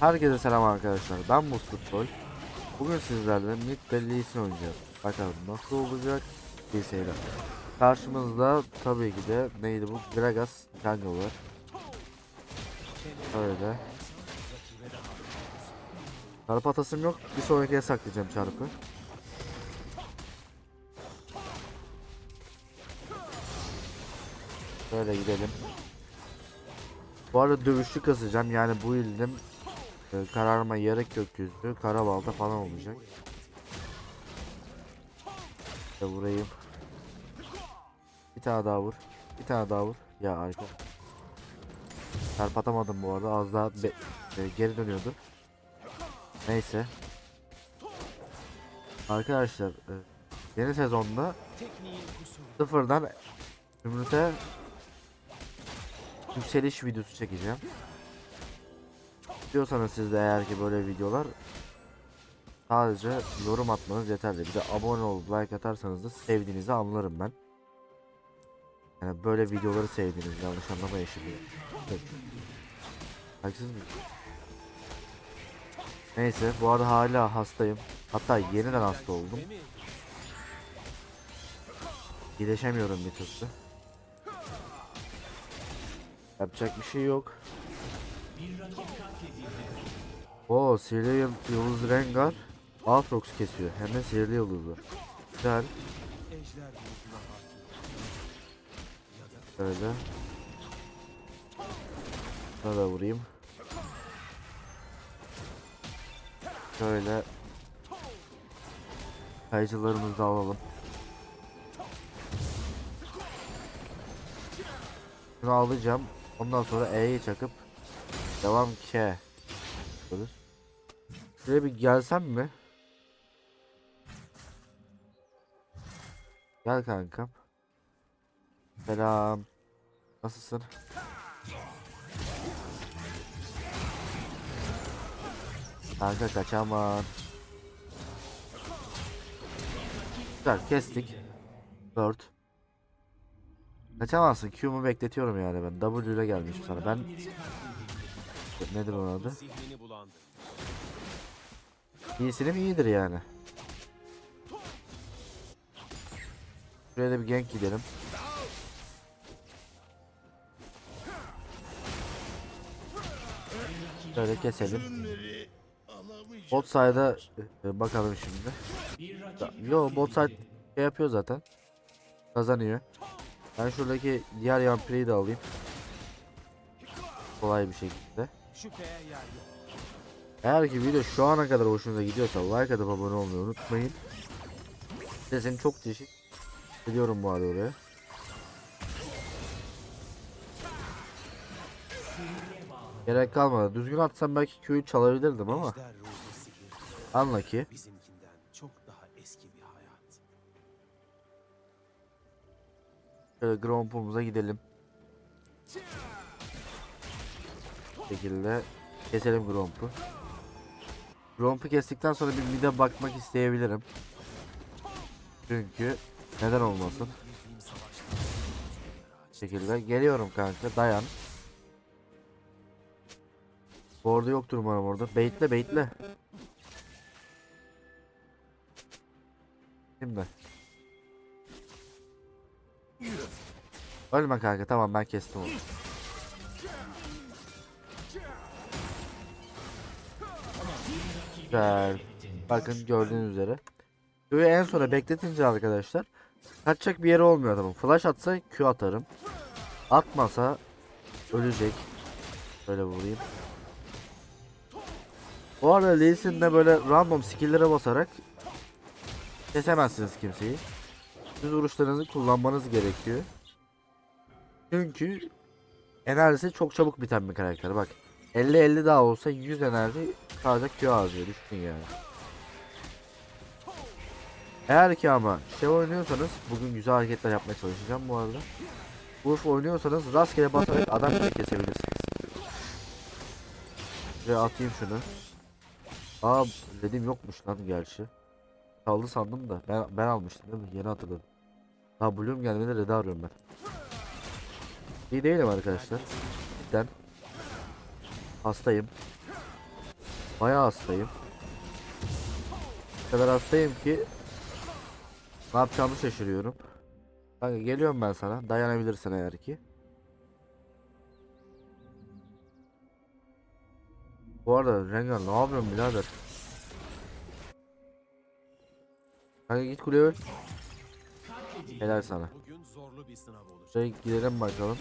Herkese selam arkadaşlar. Ben Mustafa Boy. Bugün sizlerle Mid Sin oynayacağız. Bakalım nasıl olacak? Seyirler. Karşımızda tabii ki de neydi bu? Gragas Jungle var. Öyle. Çarpı atasım yok. Bir sonrakiye saklayacağım çarpı. Böyle gidelim. Bu arada dövüşlü kasacağım. Yani bu ildim kararma yarı gökyüzü, kara balta falan olacak. İşte vurayım. Bir tane daha vur. Bir tane daha vur. Ya harika. Çarpatamadım bu arada. Az daha e, geri dönüyordu. Neyse. Arkadaşlar e, yeni sezonda sıfırdan Zümrüt'e yükseliş videosu çekeceğim. Diyorsanız siz de eğer ki böyle videolar sadece yorum atmanız yeterli. Bir de abone olup like atarsanız da sevdiğinizi anlarım ben. Yani böyle videoları sevdiğiniz yanlış anlamayın şimdi. Evet. Haksız mıyım? Neyse bu arada hala hastayım. Hatta yeniden hasta oldum. İyileşemiyorum bir türlü. Yapacak bir şey yok. O sihirli yıl- yıldız Rengar Aatrox kesiyor. Hem de sihirli yıldızı. Güzel. Böyle. Şuna da vurayım. Şöyle. Kayıcılarımızı alalım. Şunu alacağım. Ondan sonra E'yi çakıp devam K. yapıyoruz. Şuraya bir gelsem mi? Gel kankam. Selam. Nasılsın? Kanka kaçamam. Güzel kestik. 4. Kaçamazsın. Q'mu bekletiyorum yani ben. W ile gelmişim sana. Ben nedir onun adı? İyisinim iyidir yani. Şuraya da bir gank gidelim. Şöyle keselim. Bot side'a e, bakalım şimdi. Yo bot side şey yapıyor zaten. Kazanıyor. Ben şuradaki diğer yampireyi de alayım. Kolay bir şekilde. Şüpheye yer yok. Eğer ki video şu ana kadar hoşunuza gidiyorsa like atıp abone olmayı unutmayın. Sesim çok değişik. Gidiyorum bu arada oraya. Gerek kalmadı. Düzgün atsam belki Q'yu çalabilirdim ama. Anla ki. Bizimkinden çok daha eski bir hayat. Şöyle Gromp'umuza gidelim. Şekilde keselim Gromp'u. Gromp'u kestikten sonra bir mid'e bakmak isteyebilirim. Çünkü neden olmasın? Şekilde geliyorum kanka dayan. Orada yoktur umarım orada. Baitle baitle. Şimdi. Ölme kanka tamam ben kestim onu. Güzel. Bakın gördüğünüz üzere. Q'yu en sona bekletince arkadaşlar kaçacak bir yeri olmuyor adamın. Flash atsa Q atarım. Atmasa ölecek. Böyle vurayım. Bu arada Lee Sin'de böyle random skill'lere basarak kesemezsiniz kimseyi. Düz vuruşlarınızı kullanmanız gerekiyor. Çünkü enerjisi çok çabuk biten bir karakter. Bak 50-50 daha olsa 100 enerji sadece Q harcıyor. Düşün yani. Eğer ki ama şey oynuyorsanız bugün güzel hareketler yapmaya çalışacağım bu arada. Wolf oynuyorsanız rastgele basarak adam kesebilirsiniz. Şuraya atayım şunu. Aa dedim yokmuş lan gerçi. Kaldı sandım da ben ben almıştım değil mi? Yeni hatırladım. Ha Bloom gelmedi Red'i arıyorum ben. İyi değilim arkadaşlar. Cidden. Hastayım. Bayağı hastayım. O kadar hastayım ki ne yapacağımı şaşırıyorum. Kanka geliyorum ben sana. Dayanabilirsin eğer ki. Bu arada Rengar ne yapıyorsun birader? Kanka git kuleye öl. Helal sana. Şuraya gidelim bakalım.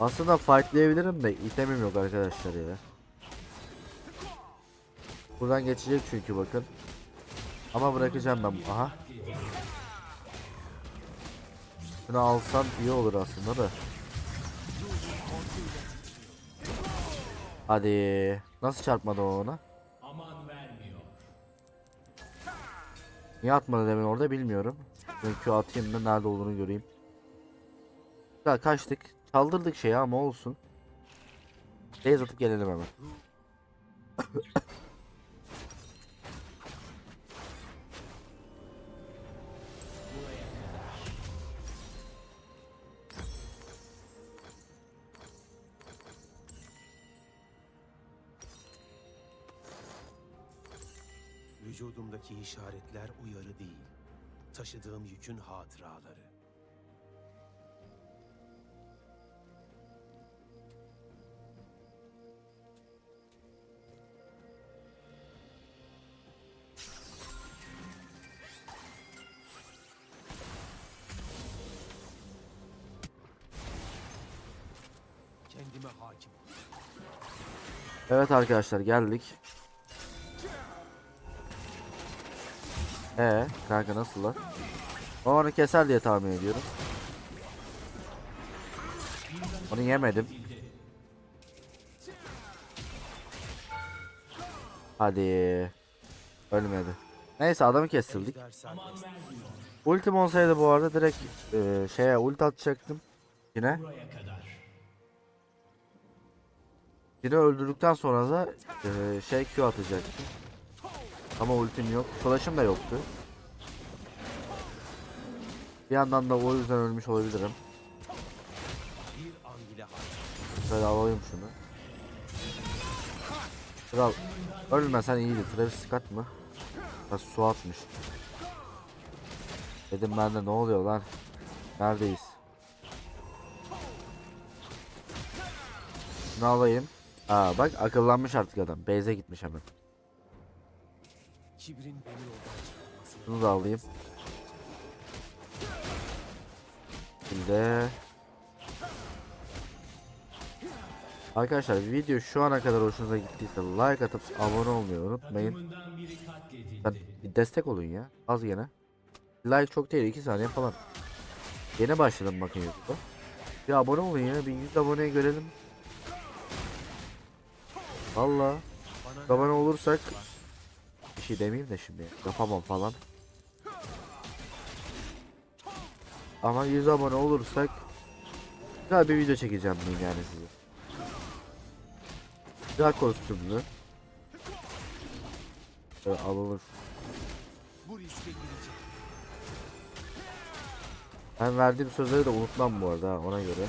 Aslında fightlayabilirim de itemim yok arkadaşlar ya. Buradan geçecek çünkü bakın. Ama bırakacağım ben. Aha. Şunu alsam iyi olur aslında da. Hadi. Nasıl çarpmadı o ona? Niye atmadı demin orada bilmiyorum. Çünkü atayım da nerede olduğunu göreyim. Ya kaçtık. Çaldırdık şeyi ama olsun. Beyaz atıp gelelim hemen. Vücudumdaki işaretler uyarı değil. Taşıdığım yükün hatıraları. Kendime hakim. Evet arkadaşlar geldik. Ee, kanka nasıllar? O onu keser diye tahmin ediyorum. Onu yemedim. Hadi. Ölmedi. Neyse adamı kestirdik. Ultim olsaydı bu arada direkt e, şeye ult atacaktım. Yine. Yine öldürdükten sonra da e, şey Q atacaktım. Ama ultim yok. Flash'ım da yoktu. Bir yandan da o yüzden ölmüş olabilirim. Şöyle alayım şunu. Kral ölmesen iyiydi. Travis Scott mı? Ha, su atmış. Dedim ben de ne oluyor lan? Neredeyiz? Şunu alayım. Aa bak akıllanmış artık adam. Beyze gitmiş hemen. Kibrin beni yoldan Şunu da alayım. Şimdi Arkadaşlar video şu ana kadar hoşunuza gittiyse like atıp abone olmayı unutmayın. Ben bir destek olun ya. Az gene. Like çok değil 2 saniye falan. Yeni başladım bakın YouTube'da. Bir abone olun ya. Bir 100 aboneyi görelim. Valla abone olursak şey demeyeyim de şimdi yapamam falan. Ama 100 abone olursak güzel bir video çekeceğim diyeyim yani size. Güzel kostümlü. Böyle alınır. riske girecek. Ben verdiğim sözleri de unutmam bu arada ona göre.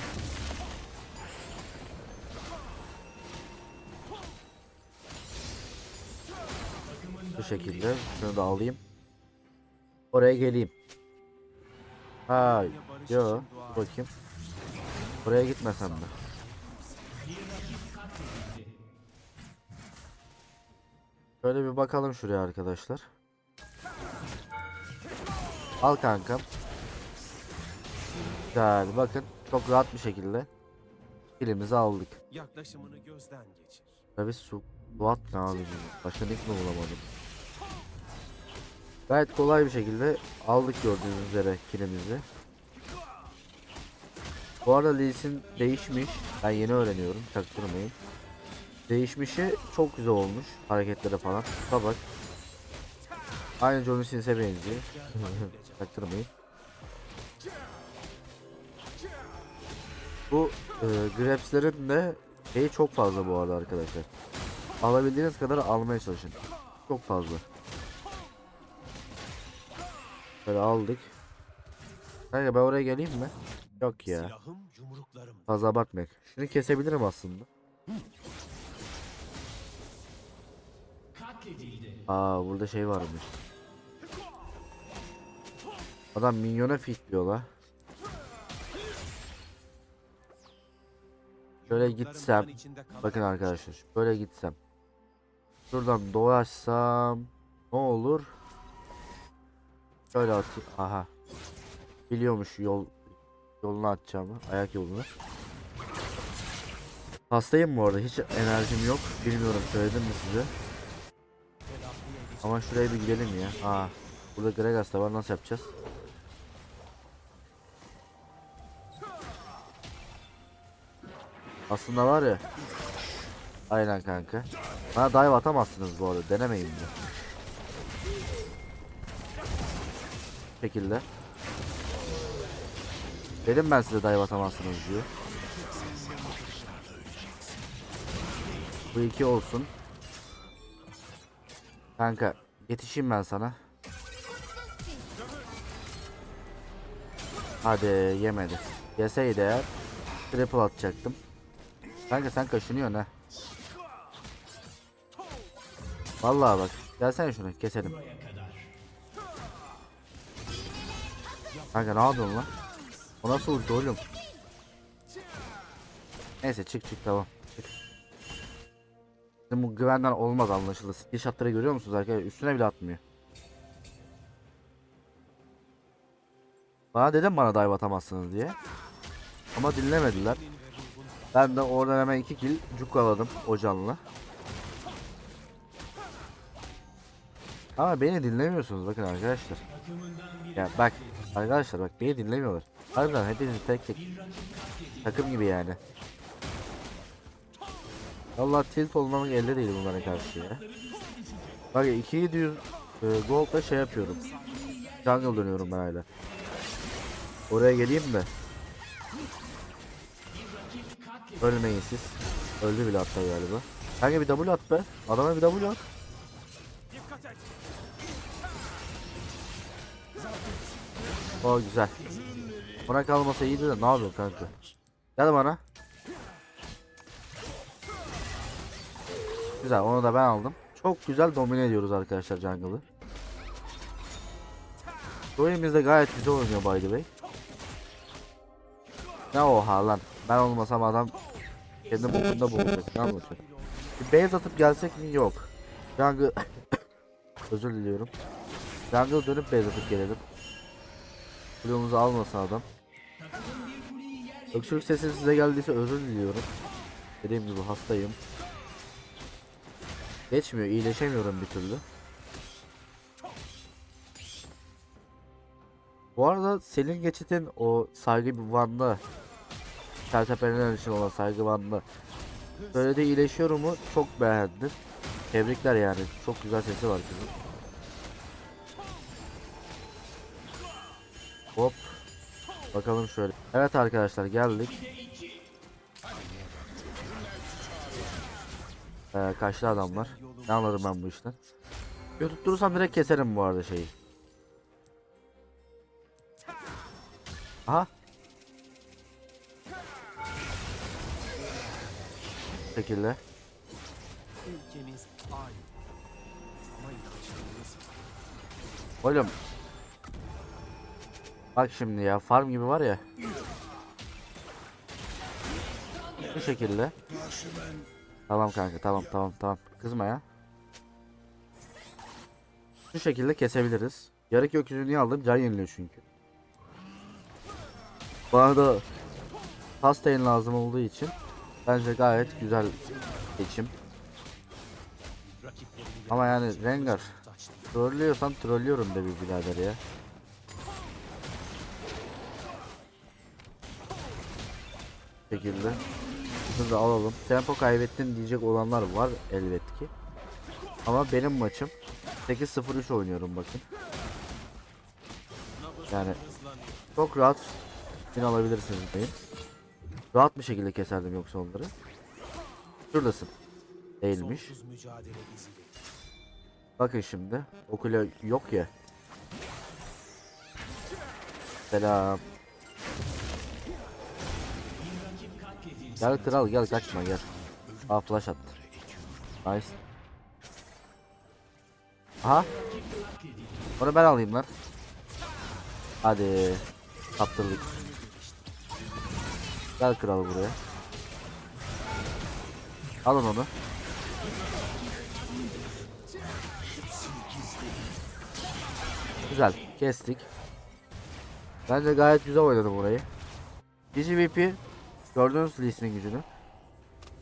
Bu şekilde şunu da alayım. Oraya geleyim. Ha, yo, bakayım. Oraya gitmesem mi? Şöyle bir bakalım şuraya arkadaşlar. Al kankam. Güzel bakın çok rahat bir şekilde kilimizi aldık. Yaklaşımını gözden geçir. Tabi su Suat ne abi? Başka nick mi bulamadım. Gayet kolay bir şekilde aldık gördüğünüz üzere kilimizi. Bu arada Lee Sin değişmiş. Ben yeni öğreniyorum. Çaktırmayın. Değişmişi çok güzel olmuş. Hareketleri falan. Şuna bak. Aynı Johnny Sins'e benziyor. Çaktırmayın. Bu e, grabs'lerin de şeyi çok fazla bu arada arkadaşlar. Alabildiğiniz kadar almaya çalışın. Çok fazla. Böyle aldık. Kanka ben oraya geleyim mi? Yok ya. Fazla abartmayak. Şunu kesebilirim aslında. Aa burada şey varmış. Adam minyona fitliyor la. Şöyle gitsem. Bakın arkadaşlar. Böyle gitsem. Şuradan dolaşsam. Ne olur? Şöyle atayım. Aha. Biliyormuş yol yolunu atacağımı. Ayak yolunu. Hastayım bu arada. Hiç enerjim yok. Bilmiyorum söyledim mi size. Ama şuraya bir gidelim ya. Aa. Burada Gragas da var. Nasıl yapacağız? Aslında var ya. Aynen kanka. Bana dive atamazsınız bu arada. Denemeyin bunu. Şekilde. Dedim ben size dive atamazsınız diyor. Bu iki olsun. Kanka yetişeyim ben sana. Hadi yemedi. Yeseydi eğer triple atacaktım. Kanka sen kaşınıyorsun ha. Vallahi bak. Gelsene şunu keselim. Kanka ne yapıyorsun lan? O nasıl ulti oğlum? Neyse çık çık tamam. Çık. Bizim bu güvenden olmaz anlaşıldı. Skill shotları görüyor musunuz arkadaşlar? Üstüne bile atmıyor. Bana dedim bana dive atamazsınız diye. Ama dinlemediler. Ben de oradan hemen iki kill cukkaladım o canlı. Ama beni dinlemiyorsunuz bakın arkadaşlar. Ya bak arkadaşlar bak beni dinlemiyorlar. Harbiden hepiniz tek tek takım gibi yani. Vallahi tilt olmamak elde değil bunlara karşı ya. Bak 2700 e, gold'la şey yapıyorum. Jungle dönüyorum ben hala. Oraya geleyim de. Ölmeyin siz. Öldü bile hatta galiba. Kanka bir W at be. Adama bir W at. O güzel. Buna kalmasa iyiydi de ne yapıyorsun kanka? Gel bana. Güzel onu da ben aldım. Çok güzel domine ediyoruz arkadaşlar jungle'ı. Zoe'miz de gayet güzel oynuyor by the way. Ne oha lan. Ben olmasam adam kendi bokunda boğulacak. Ne anlatıyor? Bir base atıp gelsek mi? Yok. Jungle... Özür diliyorum. Jungle dönüp base atıp gelelim. Bloğumuzu almasın adam. Öksürük sesi size geldiyse özür diliyorum. Dediğim gibi hastayım. Geçmiyor, iyileşemiyorum bir türlü. Bu arada Selin Geçit'in o saygı Van'da Sertepe'nin için olan saygı Van'da söylediği iyileşiyor mu çok beğendim. Tebrikler yani. Çok güzel sesi var kızın. Hop. Bakalım şöyle. Evet arkadaşlar geldik. Ee, kaçtı adamlar. Ne anladım ben bu işten. Tutturursam direkt keserim bu arada şeyi. Aha. Bu şekilde. Oğlum. Bak şimdi ya farm gibi var ya. Bu şekilde. Tamam kanka tamam tamam tamam. Kızma ya. Şu şekilde kesebiliriz. Yarık gökyüzünü niye aldım? Can yeniliyor çünkü. Bana da Sustain lazım olduğu için bence gayet güzel seçim. Ama yani Rengar trollüyorsan trollüyorum de bir birader ya. Şekilde. Bunu da alalım. Tempo kaybettin diyecek olanlar var elbet ki. Ama benim maçım 8-0-3 oynuyorum bakın. Yani çok rahat win alabilirsiniz benim. Rahat bir şekilde keserdim yoksa onları. Şuradasın. Değilmiş. Bakın şimdi. Okula yok ya. Selam. Gel kral gel kaçma gel. Aa flash attı. Nice. Aha. Onu ben alayım lan. Hadi. Kaptırdık. Gel kral buraya. Alın onu. Güzel. Kestik. Bence gayet güzel oynadım burayı. DGVP gördüğünüz Lee gücünü.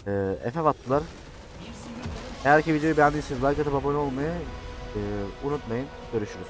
Ee, FF attılar. Eğer ki videoyu beğendiyseniz like atıp abone olmayı e, unutmayın. Görüşürüz.